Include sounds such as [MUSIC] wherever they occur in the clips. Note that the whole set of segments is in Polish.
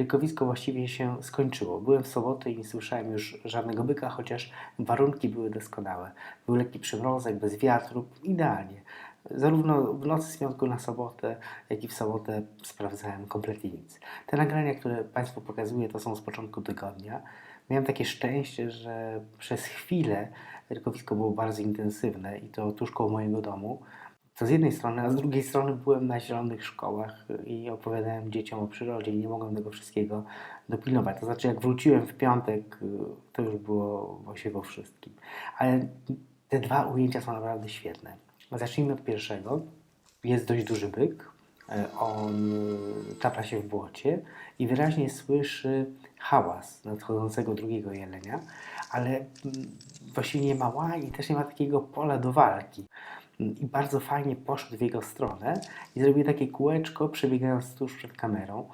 rykowisko właściwie się skończyło. Byłem w sobotę i nie słyszałem już żadnego byka, chociaż warunki były doskonałe. Był lekki przymrozek, bez wiatru, idealnie. Zarówno w nocy z piątku na sobotę, jak i w sobotę sprawdzałem kompletnie nic. Te nagrania, które Państwu pokazuję, to są z początku tygodnia. Miałem takie szczęście, że przez chwilę rykowisko było bardzo intensywne i to tuż koło mojego domu. To z jednej strony, a z drugiej strony byłem na zielonych szkołach i opowiadałem dzieciom o przyrodzie i nie mogłem tego wszystkiego dopilnować. To znaczy, jak wróciłem w piątek, to już było właściwie o wszystkim. Ale te dwa ujęcia są naprawdę świetne. Zacznijmy od pierwszego. Jest dość duży byk. E, On y, tapla się w błocie i wyraźnie słyszy hałas nadchodzącego drugiego jelenia, ale mm, właściwie nie ma łaj i też nie ma takiego pola do walki. I bardzo fajnie poszedł w jego stronę i zrobił takie kółeczko, przebiegając tuż przed kamerą.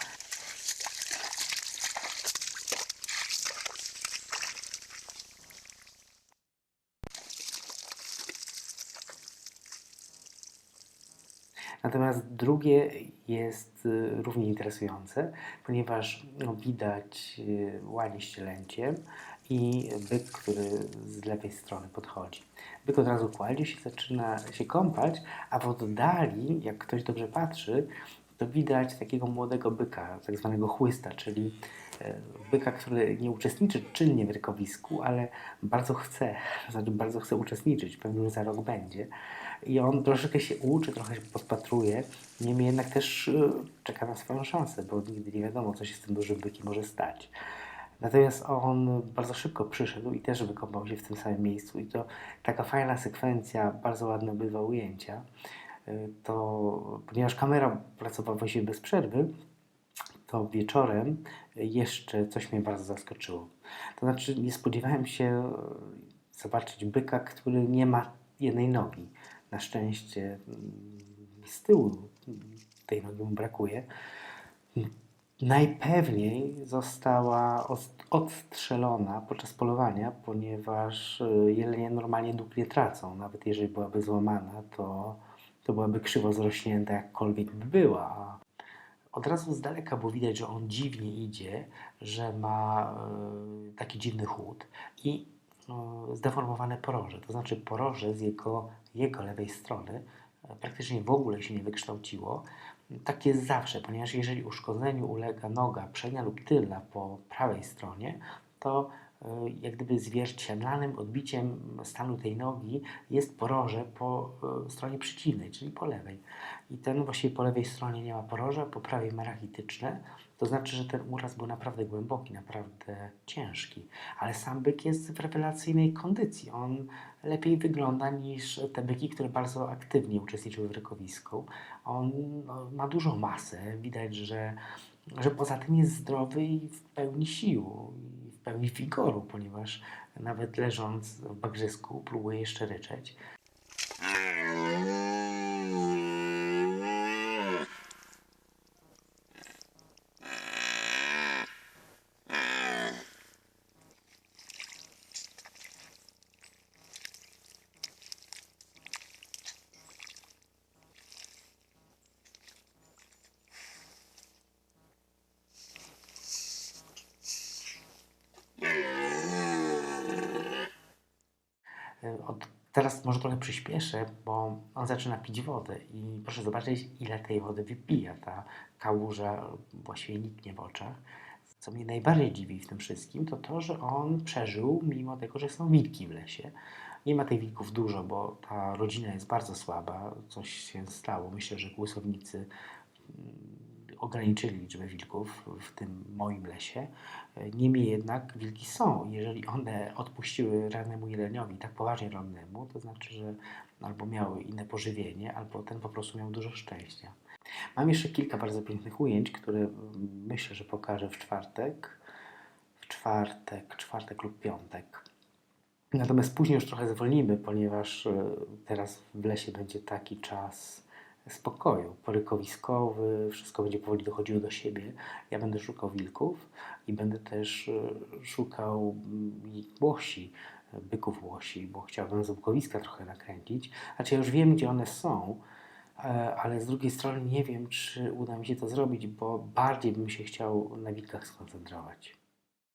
Natomiast drugie jest y, równie interesujące, ponieważ no, widać y, łanie ścielęciem i byk, który z lewej strony podchodzi. Byk od razu kładzie się, zaczyna się kąpać, a w oddali, jak ktoś dobrze patrzy, to widać takiego młodego byka, tak zwanego chłysta, czyli e, byka, który nie uczestniczy czynnie w rykowisku, ale bardzo chce, [LAUGHS] znaczy bardzo chce uczestniczyć, pewnie już za rok będzie. I on troszeczkę się uczy, trochę się podpatruje, niemniej jednak też e, czeka na swoją szansę, bo nigdy nie wiadomo, co się z tym dużym bykiem może stać. Natomiast on bardzo szybko przyszedł i też wykąpał się w tym samym miejscu. I to taka fajna sekwencja, bardzo ładne bywa ujęcia. Y, To ponieważ kamera pracowała właściwie bez przerwy, to wieczorem jeszcze coś mnie bardzo zaskoczyło. To znaczy, nie spodziewałem się y, zobaczyć byka, który nie ma jednej nogi. Na szczęście mm, z tyłu tej nogi mu brakuje. Najpewniej została os- odstrzelona podczas polowania, ponieważ y, jelenie normalnie nóg nie tracą. Nawet jeżeli byłaby złamana, to, to byłaby krzywo zrośnięta, jakkolwiek by była. Od razu z daleka było widać, że on dziwnie idzie, że ma y, taki dziwny chód i y, zdeformowane poroże. To znaczy poroże z jego, jego lewej strony e, praktycznie w ogóle się nie wykształciło. Tak jest zawsze, ponieważ jeżeli uszkodzeniu ulega noga przednia lub tylna po prawej stronie, to jak gdyby zwierciadlanym odbiciem stanu tej nogi jest poroże po y, stronie przeciwnej, czyli po lewej. I ten właściwie po lewej stronie nie ma poroża, po prawej ma rachityczne. To znaczy, że ten uraz był naprawdę głęboki, naprawdę ciężki. Ale sam byk jest w rewelacyjnej kondycji. On lepiej wygląda niż te byki, które bardzo aktywnie uczestniczyły w rykowisku. On no, ma dużą masę. Widać, że, że poza tym jest zdrowy i w pełni sił, pełni wigoru, ponieważ nawet leżąc w bagrzysku próbuje jeszcze ryczeć. Y, Od, teraz może trochę przyspieszę, bo on zaczyna pić wodę i proszę zobaczyć, ile tej wody wypija. Ta kałuża właściwie niknie w oczach. Co mnie najbardziej dziwi w tym wszystkim, to to, że on przeżył, mimo tego, że są wilki w lesie. Nie ma tych wilków dużo, bo ta rodzina jest bardzo słaba. Coś się stało. Myślę, że kłusownicy mm, ograniczyli liczbę wilków w tym moim lesie. Niemniej jednak wilki są. Jeżeli one odpuściły rannemu jeleniowi, tak poważnie rannemu, to znaczy, że albo miały inne pożywienie, albo ten po prostu miał dużo szczęścia. Mam jeszcze kilka bardzo pięknych ujęć, które mm, myślę, że pokażę w czwartek. W czwartek, czwartek lub piątek. Natomiast później już trochę zwolnimy, ponieważ e, teraz w lesie będzie taki czas spokoju, porykowiskowy, wszystko będzie powoli dochodziło do siebie. Ja będę szukał wilków i będę też e, szukał mm, łosi, e, byków łosi, bo chciałbym z łukowiska trochę nakręcić. Znaczy ja już wiem, gdzie one są, E, Ale z drugiej strony nie wiem, czy uda mi się to zrobić, bo bardziej bym się chciał na wilkach skoncentrować.